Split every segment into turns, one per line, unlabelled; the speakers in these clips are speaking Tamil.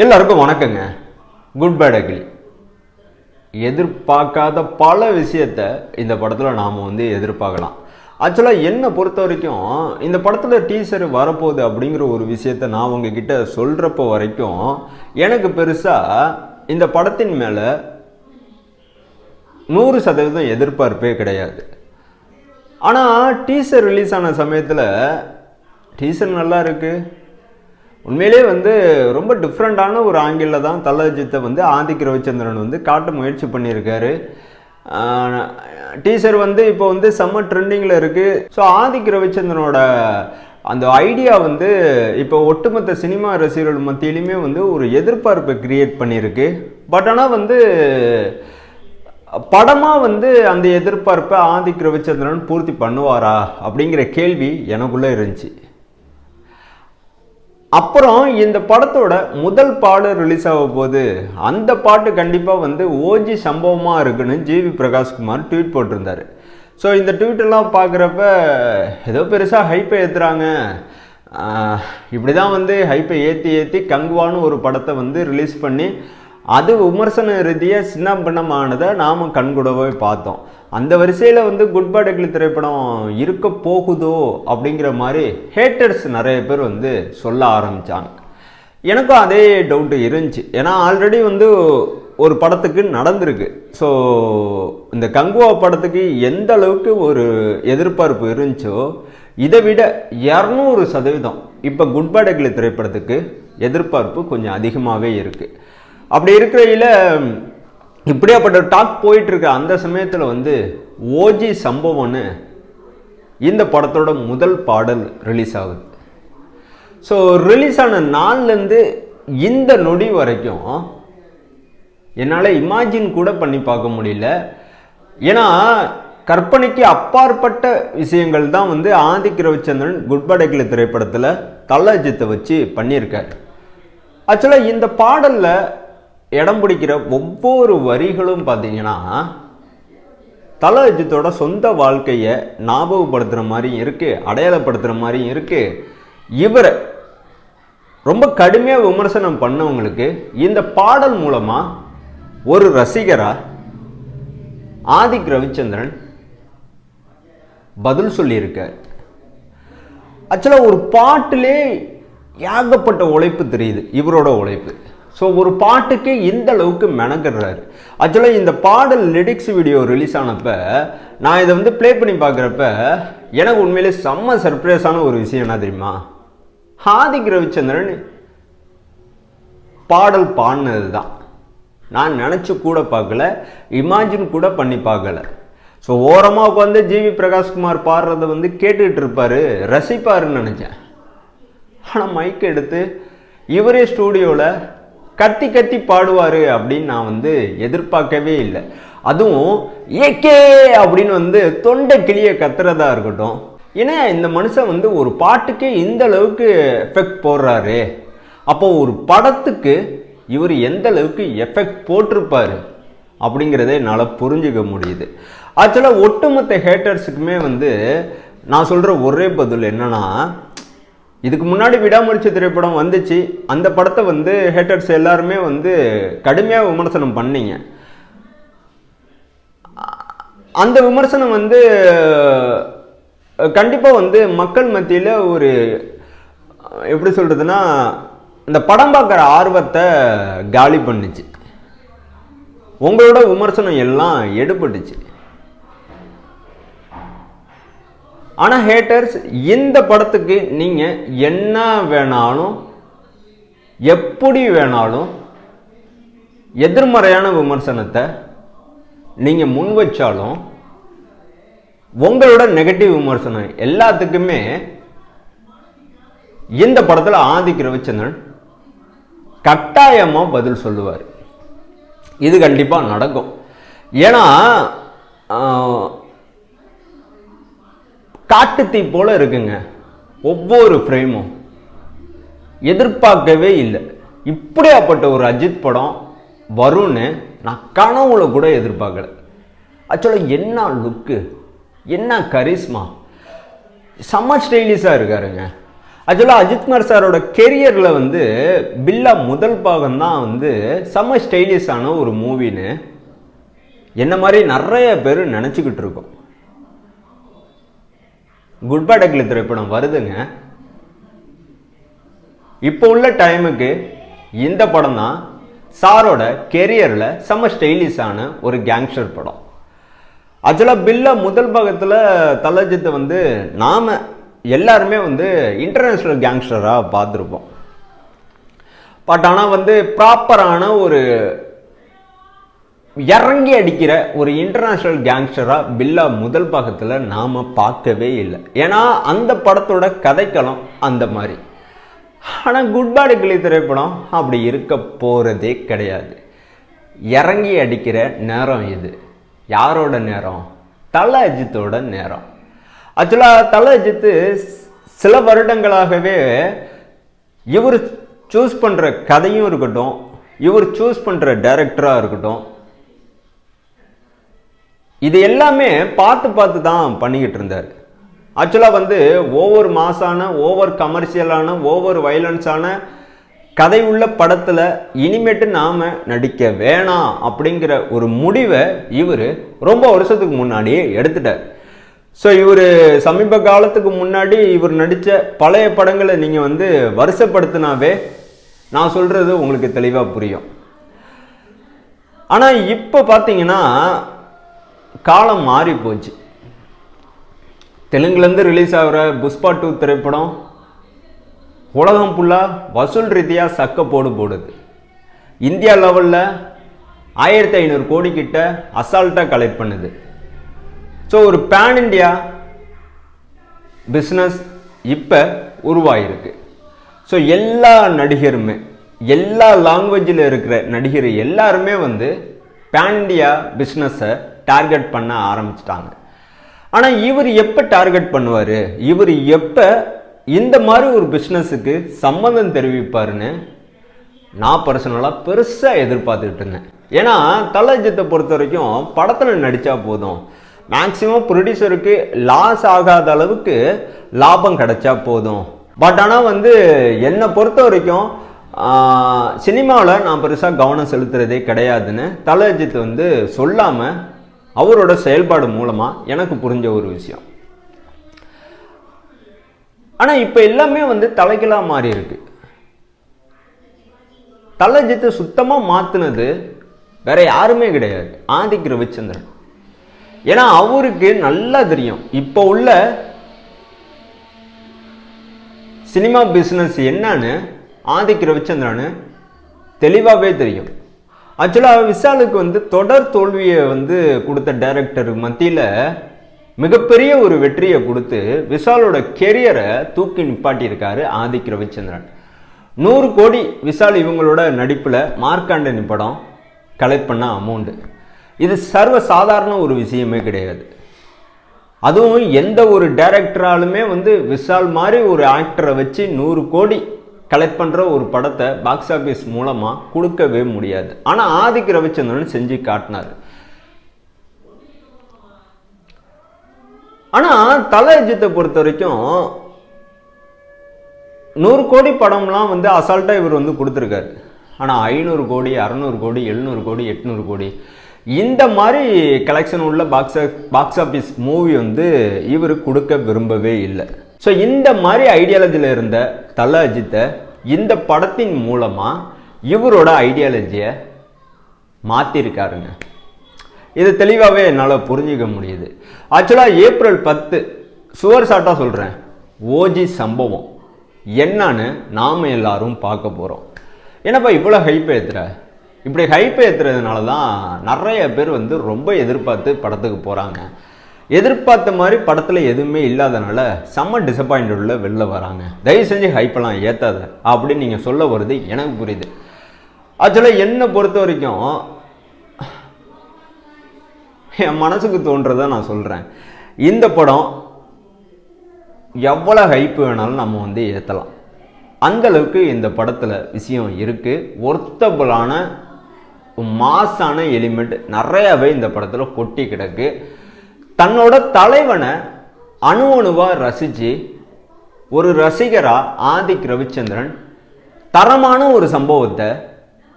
எல்லாருக்கும் வணக்கங்க. குட் பேட் அக்லி எதிர்பார்க்காத பல விஷயத்த இந்த படத்தில் நாம் வந்து எதிர்பார்க்கலாம். ஆக்சுவலாக என்னை பொறுத்த வரைக்கும் இந்த படத்தில் டீசர் வரப்போகுது அப்படிங்கிற ஒரு விஷயத்த நான் உங்ககிட்ட சொல்கிறப்ப வரைக்கும் எனக்கு பெருசாக இந்த படத்தின் மேலே நூறு சதவீதம் எதிர்பார்ப்பே கிடையாது. ஆனால் டீசர் ரிலீஸ் ஆன சமயத்தில் டீசர் நல்லா இருக்குது உண்மையிலே வந்து ரொம்ப டிஃப்ரெண்ட்டான ஒரு ஆங்கிளில் தான் தலஜித்தை வந்து ஆதிக் ரவிச்சந்திரன் வந்து காட்ட முயற்சி பண்ணியிருக்காரு. டீசர் வந்து இப்போ வந்து செம்ம ட்ரெண்டிங்கில் இருக்குது ஸோ ஆதிக் ரவிச்சந்திரனோட அந்த ஐடியா வந்து இப்போ ஒட்டுமொத்த சினிமா ரசிகர்கள் மத்தியிலுமே வந்து ஒரு எதிர்பார்ப்பை கிரியேட் பண்ணியிருக்கு. பட் ஆனால் வந்து படமாக வந்து அந்த எதிர்பார்ப்பை ஆதிக் ரவிச்சந்திரன் பூர்த்தி பண்ணுவாரா அப்படிங்கிற கேள்வி எனக்குள்ளே இருந்துச்சு. அப்புறம் இந்த படத்தோட முதல் பாடு ரிலீஸ் ஆக போது அந்த பாட்டு கண்டிப்பாக வந்து ஓஜி சம்பவமாக இருக்குன்னு ஜிவி பிரகாஷ்குமார் ட்வீட் போட்டிருந்தாரு. ஸோ இந்த ட்வீட்டெல்லாம் பார்க்குறப்ப ஏதோ பெருசாக ஹைப்பை ஏற்றுறாங்க இப்படி தான் வந்து ஹைப்பை ஏற்றி ஏற்றி கங்குவான்னு ஒரு படத்தை வந்து ரிலீஸ் பண்ணி அது விமர்சன ரீதியாக சின்ன பின்னமானதை நாம் கண்கூடவே பார்த்தோம். அந்த வரிசையில் வந்து குட் பை டக்லி திரைப்படம் இருக்க போகுதோ அப்படிங்கிற மாதிரி ஹேட்டர்ஸ் நிறைய பேர் வந்து சொல்ல ஆரம்பித்தாங்க எனக்கும் அதே டவுட்டு இருந்துச்சு. ஏன்னா ஆல்ரெடி வந்து ஒரு படத்துக்கு நடந்திருக்கு. ஸோ இந்த கங்குவா படத்துக்கு எந்த அளவுக்கு ஒரு எதிர்பார்ப்பு இருந்துச்சோ இதை விட இரநூறு சதவீதம் இப்போ குட் பை டக்லி திரைப்படத்துக்கு எதிர்பார்ப்பு கொஞ்சம் அதிகமாகவே இருக்குது அப்படி இருக்கிறையில் இப்படியாப்பட்ட டாக் போயிட்டுருக்க அந்த சமயத்தில் வந்து ஓஜி சம்பவம்னு இந்த படத்தோட முதல் பாடல் ரிலீஸ் ஆகுது. ஸோ ரிலீஸ் ஆன நாள்லேருந்து இந்த நொடி வரைக்கும் என்னால் இமேஜின் கூட பண்ணி பார்க்க முடியல. ஏன்னா கற்பனைக்கு அப்பாற்பட்ட விஷயங்கள் தான் வந்து ஆதிக் ரவிச்சந்திரன் குட்படைக்கில் திரைப்படத்தில் தலஜித்தை வச்சு பண்ணியிருக்கார். ஆக்சுவலாக இந்த பாடலில் இடம் பிடிக்கிற ஒவ்வொரு வரிகளும் பார்த்தீங்கன்னா தல அஜித்தோட சொந்த வாழ்க்கையை ஞாபகப்படுத்துகிற மாதிரியும் இருக்குது அடையாளப்படுத்துகிற மாதிரியும் இருக்குது இவரை ரொம்ப கடுமையாக விமர்சனம் பண்ணவங்களுக்கு இந்த பாடல் மூலமாக ஒரு ரசிகராக ஆதிக் ரவிச்சந்திரன் பதில் சொல்லியிருக்கார். ஆக்சுவலாக ஒரு பாட்டிலே ஏகப்பட்ட உழைப்பு தெரியுது இவரோட உழைப்பு. ஸோ ஒரு பாட்டுக்கே இந்த அளவுக்கு மெனக்கிறாரு ஆக்சுவலாக இந்த பாடல் லிரிக்ஸ் வீடியோ ரிலீஸ் ஆனப்போ நான் இதை வந்து ப்ளே பண்ணி பார்க்குறப்ப எனக்கு உண்மையிலே செம்ம சர்ப்ரைஸான ஒரு விஷயம் என்ன தெரியுமா? ஹாதிக் ரவிச்சந்திரன் பாடல் பாடினது தான் நான் நினச்சி கூட பார்க்கல இமேஜின் கூட பண்ணி பார்க்கல. ஸோ ஓரமாக உட்காந்து ஜிவி பிரகாஷ்குமார் பாடுறத வந்து கேட்டுக்கிட்டு இருப்பார் ரசிப்பாருன்னு நினச்சேன். ஆனால் மைக் எடுத்து இவரே ஸ்டூடியோவில் கத்தி கத்தி பாடுவார் அப்படின்னு நான் வந்து எதிர்பார்க்கவே இல்லை. அதுவும் ஏகே அப்படின்னு வந்து தொண்டை கிளியை கத்துறதா இருக்கட்டும். ஏன்னா இந்த மனுஷன் வந்து ஒரு பாட்டுக்கே இந்த அளவுக்கு எஃபெக்ட் போடுறாரு. அப்போ ஒரு படத்துக்கு இவர் எந்த அளவுக்கு எஃபெக்ட் போட்டிருப்பாரு அப்படிங்கிறத என்னால் புரிஞ்சுக்க முடியுது. ஆக்சுவலாக ஒட்டுமொத்த ஹேட்டர்ஸுக்குமே வந்து நான் சொல்கிற ஒரே பதில் என்னன்னா இதுக்கு முன்னாடி விடாமுயற்சி திரைப்படம் வந்துச்சு. அந்த படத்தை வந்து ஹேட்டர்ஸ் எல்லாருமே வந்து கடுமையாக விமர்சனம் பண்ணீங்க. அந்த விமர்சனம் வந்து கண்டிப்பாக வந்து மக்கள் மத்தியில் ஒரு எப்படி சொல்கிறதுனா இந்த படம் பார்க்குற ஆர்வத்தை காலி பண்ணுச்சு. உங்களோட விமர்சனம் எல்லாம் எடுபட்டுச்சு. ஆனால் ஹேட்டர்ஸ் இந்த படத்துக்கு நீங்கள் என்ன வேணாலும் எப்படி வேணாலும் எதிர்மறையான விமர்சனத்தை நீங்கள் முன் வச்சாலும் உங்களோட நெகட்டிவ் விமர்சனம் எல்லாத்துக்குமே இந்த படத்தில் ஆதிக் ரவிச்சந்திரன் கட்டாயமாக பதில் சொல்லுவார். இது கண்டிப்பாக நடக்கும். ஏன்னா காட்டுத்தீ போல இருக்குங்க. ஒவ்வொரு ஃப்ரேமும் எதிர்பார்க்கவே இல்லை. இப்படியாப்பட்ட ஒரு அஜித் படம் வரும்னு நான் கனவுல கூட எதிர்பார்க்கல. ஆக்சுவலாக என்ன லுக்கு என்ன கரிஸ்மா செம்ம ஸ்டைலிஷாக இருக்காருங்க. ஆக்சுவலாக அஜித்குமார் சாரோட கெரியரில் வந்து பில்லா முதல் பாகம் தான் வந்து செம்ம ஸ்டைலிஷான ஒரு மூவின்னு என்ன மாதிரி நிறைய பேர் நினச்சிக்கிட்டு இருக்கோம். குட் பேட் அக்லி திரைப்படம் வருதுங்க. இப்போ உள்ள டைமுக்கு இந்த படம் தான் சாரோட கெரியரில் செம்ம ஸ்டைலிஷான ஒரு கேங்ஸ்டர் படம். ஆக்சுவலாக பில்ல முதல் பாகத்தில் தலஜித்தை வந்து நாம் எல்லாருமே வந்து இன்டர்நேஷ்னல் கேங்ஸ்டராக பார்த்துருப்போம். பட் ஆனால் வந்து ப்ராப்பரான ஒரு இறங்கி அடிக்கிற ஒரு இன்டர்நேஷ்னல் கேங்ஸ்டராக பில்லா முதல் பாகத்தில் நாம் பார்க்கவே இல்லை. ஏன்னா அந்த படத்தோட கதைக்களம் அந்த மாதிரி. ஆனால் குட் பேட் கிளி திரைப்படம் அப்படி இருக்க போகிறதே கிடையாது. இறங்கி அடிக்கிற நேரம் இது. யாரோட நேரம்? தல அஜித்தோட நேரம். ஆக்சுவலாக தல அஜித்து சில வருடங்களாகவே இவர் சூஸ் பண்ணுற கதையும் இருக்கட்டும் இவர் சூஸ் பண்ணுற டைரக்டராக இருக்கட்டும் இது எல்லாமே பார்த்து பார்த்து தான் பண்ணிக்கிட்டு இருந்தார். ஆக்சுவலாக வந்து ஒவ்வொரு மாசான ஓவர் கமர்ஷியலான ஓவர் வைலன்ஸான கதை உள்ள படத்தில் இனிமேட்டு நாம் நடிக்க வேணாம் அப்படிங்கிற ஒரு முடிவை இவர் ரொம்ப வருஷத்துக்கு முன்னாடியே எடுத்துட்டார். ஸோ இவர் சமீப காலத்துக்கு முன்னாடி இவர் நடித்த பழைய படங்களை நீங்கள் வந்து வருஷப்படுத்தினாவே நான் சொல்கிறது உங்களுக்கு தெளிவாக புரியும். ஆனால் இப்போ பார்த்தீங்கன்னா காலம் மாறி போச்சு. தெலுங்குலேருந்து ரிலீஸ் ஆகிற புஷ்பா டூ திரைப்படம் உலகம் ஃபுல்லாக வசூல் ரீதியாக சக்க போடு போடுது. இந்தியா லெவலில் ஆயிரத்தி ஐநூறு கோடி கிட்ட அசால்ட்டாக கலெக்ட் பண்ணுது. ஸோ ஒரு பேன் இண்டியா பிஸ்னஸ் இப்போ உருவாகிருக்கு ஸோ எல்லா நடிகருமே எல்லா லாங்குவேஜில் இருக்கிற நடிகர் எல்லாருமே வந்து பேன் இண்டியா பிஸ்னஸை டார்கெட் பண்ண ஆரம்பிச்சிட்டாங்க. ஆனால் இவர் எப்போ டார்கெட் பண்ணுவார்? இவர் எப்போ இந்த மாதிரி ஒரு பிஸ்னஸுக்கு சம்மந்தம் தெரிவிப்பாருன்னு நான் பர்சனலாக பெருசாக எதிர்பார்த்துக்கிட்டு இருந்தேன். ஏன்னா தலஜித்தை பொறுத்த வரைக்கும் படத்தில் நடித்தா போதும். மேக்சிமம் ப்ரொடியூசருக்கு லாஸ் ஆகாத அளவுக்கு லாபம் கிடைச்சா போதும். பட் ஆனால் வந்து என்னை பொறுத்த வரைக்கும் சினிமாவில் நான் பெருசாக கவனம் செலுத்துறதே கிடையாதுன்னு தலஜித் வந்து சொல்லாமல் அவரோட செயல்பாடு மூலமாக எனக்கு புரிஞ்ச ஒரு விஷயம். ஆனால் இப்போ எல்லாமே வந்து தலைகளாக மாறி இருக்கு. தலஜித்தை சுத்தமாக மாற்றினது வேற யாருமே கிடையாது. ஆதிக் ரவிச்சந்திரன் ஏன்னா அவருக்கு நல்லா தெரியும். இப்போ உள்ள சினிமா பிஸ்னஸ் என்னன்னு ஆதிக் ரவிச்சந்திரன் தெளிவாகவே தெரியும். ஆக்சுவலாக விஷாலுக்கு வந்து தொடர் தோல்வியை வந்து கொடுத்த டைரக்டர் மத்தியில் மிகப்பெரிய ஒரு வெற்றியை கொடுத்து விஷாலோட கெரியரை தூக்கி நிப்பாட்டியிருக்காரு ஆதிக் ரவிச்சந்திரன். நூறு கோடி விஷால் இவங்களோட நடிப்பில் மார்க்காண்டனி படம் கலெக்ட் பண்ண அமௌண்ட்டு இது சர்வ சாதாரண ஒரு விஷயமே கிடையாது. அதுவும் எந்த ஒரு டைரக்டராலுமே வந்து விஷால் மாதிரி ஒரு ஆக்டரை வச்சு நூறு கோடி கலெக்ட் பண்ணுற ஒரு படத்தை பாக்ஸ் ஆஃபீஸ் மூலமாக கொடுக்கவே முடியாது. ஆனால் ஆதிக்க ரவிச்சந்திரன் செஞ்சு காட்டினார். ஆனால் தலை அஜித்தை பொறுத்த வரைக்கும் நூறு கோடி படம்லாம் வந்து அசால்ட்டாக இவர் வந்து கொடுத்துருக்காரு. ஆனால் ஐநூறு கோடி அறநூறு கோடி எழுநூறு கோடி எட்நூறு கோடி இந்த மாதிரி கலெக்ஷன் உள்ள பாக்ஸ் பாக்ஸ் ஆஃபீஸ் மூவி வந்து இவர் கொடுக்க விரும்பவே இல்லை. ஸோ இந்த மாதிரி ஐடியாலஜியில் இருந்த தல அஜித்தை இந்த படத்தின் மூலமாக இவரோட ஐடியாலஜியை மாற்றிருக்காருங்க இது தெளிவாகவே என்னால் புரிஞ்சிக்க முடியுது. ஆக்சுவலாக ஏப்ரல் பத்து சுவர் சாட்டாக சொல்கிறேன் ஓஜி சம்பவம். என்னன்னு நாம் எல்லாரும் பார்க்க போகிறோம் என்னப்பா இவ்வளோ ஹைப் ஏற்றுற இப்படி ஹைப் ஏற்றுறதுனால தான் நிறைய பேர் வந்து ரொம்ப எதிர்பார்த்து படத்துக்கு போகிறாங்க எதிர்பார்த்த மாதிரி படத்தில் எதுவுமே இல்லாதனால செம்ம டிசப்பாயிண்டடில் வெளில வராங்க. தயவு செஞ்சு ஹைப்பெல்லாம் ஏற்றாத அப்படின்னு நீங்கள் சொல்ல வருது எனக்கு புரியுது. ஆக்சுவலாக என்னை பொறுத்த வரைக்கும் என் மனசுக்கு தோன்றதை நான் சொல்கிறேன் இந்த படம் எவ்வளோ ஹைப்பு வேணாலும் நம்ம வந்து ஏற்றலாம் அந்தளவுக்கு இந்த படத்தில் விஷயம் இருக்குது ஒர்த்தபுளான மாசான எலிமெண்ட் நிறையாவே இந்த படத்தில் கொட்டி கிடக்கு. தன்னோட தலைவனை அணு அணுவாக ரசித்து ஒரு ரசிகரா ஆதிக் ரவிச்சந்திரன் தரமான ஒரு சம்பவத்தை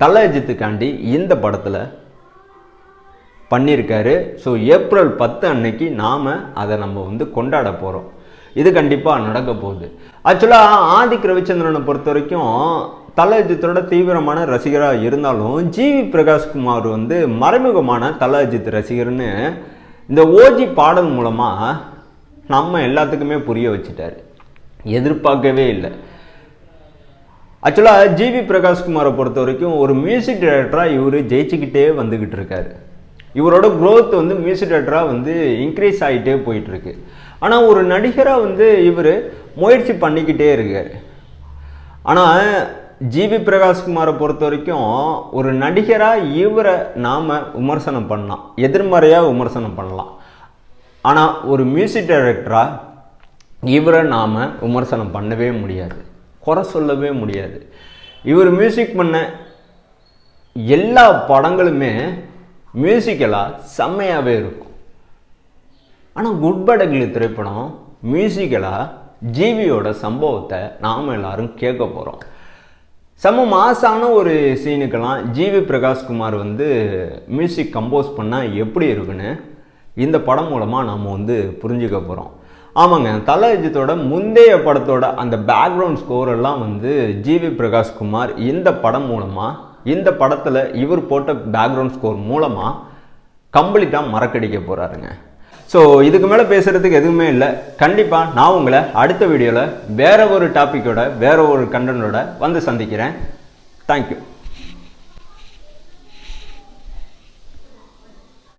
தல அஜித்துக்காண்டி இந்த படத்தில் பண்ணியிருக்காரு. ஸோ ஏப்ரல் பத்து அன்னைக்கு நாம் அதை நம்ம வந்து கொண்டாட போகிறோம் இது கண்டிப்பாக நடக்க போகுது. ஆக்சுவலாக ஆதிக் ரவிச்சந்திரனை பொறுத்த வரைக்கும் தல அஜித்தோட தீவிரமான ரசிகராக இருந்தாலும் ஜிவி பிரகாஷ்குமார் வந்து மறைமுகமான தலஜித் ரசிகர்னு இந்த ஓஜி பாடல் மூலமாக நம்ம எல்லாத்துக்குமே புரிய வச்சுட்டாரு. எதிர்பார்க்கவே இல்லை. ஆக்சுவலாக ஜிவி பிரகாஷ்குமாரை பொறுத்த வரைக்கும் ஒரு மியூசிக் டைரக்டராக இவர் ஜெயிச்சுக்கிட்டே வந்துக்கிட்டு இருக்காரு. இவரோட க்ரோத் வந்து மியூசிக் டைரக்டராக வந்து இன்க்ரீஸ் ஆகிட்டே போயிட்டுருக்கு. ஆனால் ஒரு நடிகராக வந்து இவர் முயற்சி பண்ணிக்கிட்டே இருக்கார். ஆனால் ஜிவி பிரகாஷ்குமாரை பொறுத்த வரைக்கும் ஒரு நடிகராக இவரை நாம் விமர்சனம் பண்ணலாம். எதிர்மறையாக விமர்சனம் பண்ணலாம். ஆனால் ஒரு மியூசிக் டைரக்டராக இவரை நாம் விமர்சனம் பண்ணவே முடியாது. குறை சொல்லவே முடியாது. இவர் மியூசிக் பண்ண எல்லா படங்களுமே மியூசிக்கலாக செம்மையாகவே இருக்கும். ஆனால் குட்படகிலி திரைப்படம் மியூசிக்கலாக ஜீவியோட சம்பவத்தை நாம் எல்லாரும் கேட்க போகிறோம் செம்ம மாசான ஒரு சீனுக்கெல்லாம் ஜிவி பிரகாஷ்குமார் வந்து மியூசிக் கம்போஸ் பண்ணால் எப்படி இருக்குன்னு இந்த படம் மூலமாக நம்ம வந்து புரிஞ்சுக்க போகிறோம் ஆமாங்க தல அஜித்தோட முந்தைய படத்தோட அந்த பேக்ரவுண்ட் ஸ்கோர் எல்லாம் வந்து ஜிவி பிரகாஷ்குமார் இந்த படம் மூலமாக இந்த படத்தில் இவர் போட்ட பேக்ரவுண்ட் ஸ்கோர் மூலமாக கம்ப்ளீட்டாக மறக்கடிக்க போகிறாருங்க ஸோ இதுக்கு மேலே பேசுகிறதுக்கு எதுவுமே இல்லை. கண்டிப்பாக நான் உங்களை அடுத்த வீடியோவில் வேறு ஒரு டாப்பிக்கோட வேறு ஒரு கண்டனோட வந்து சந்திக்கிறேன். தேங்க்யூ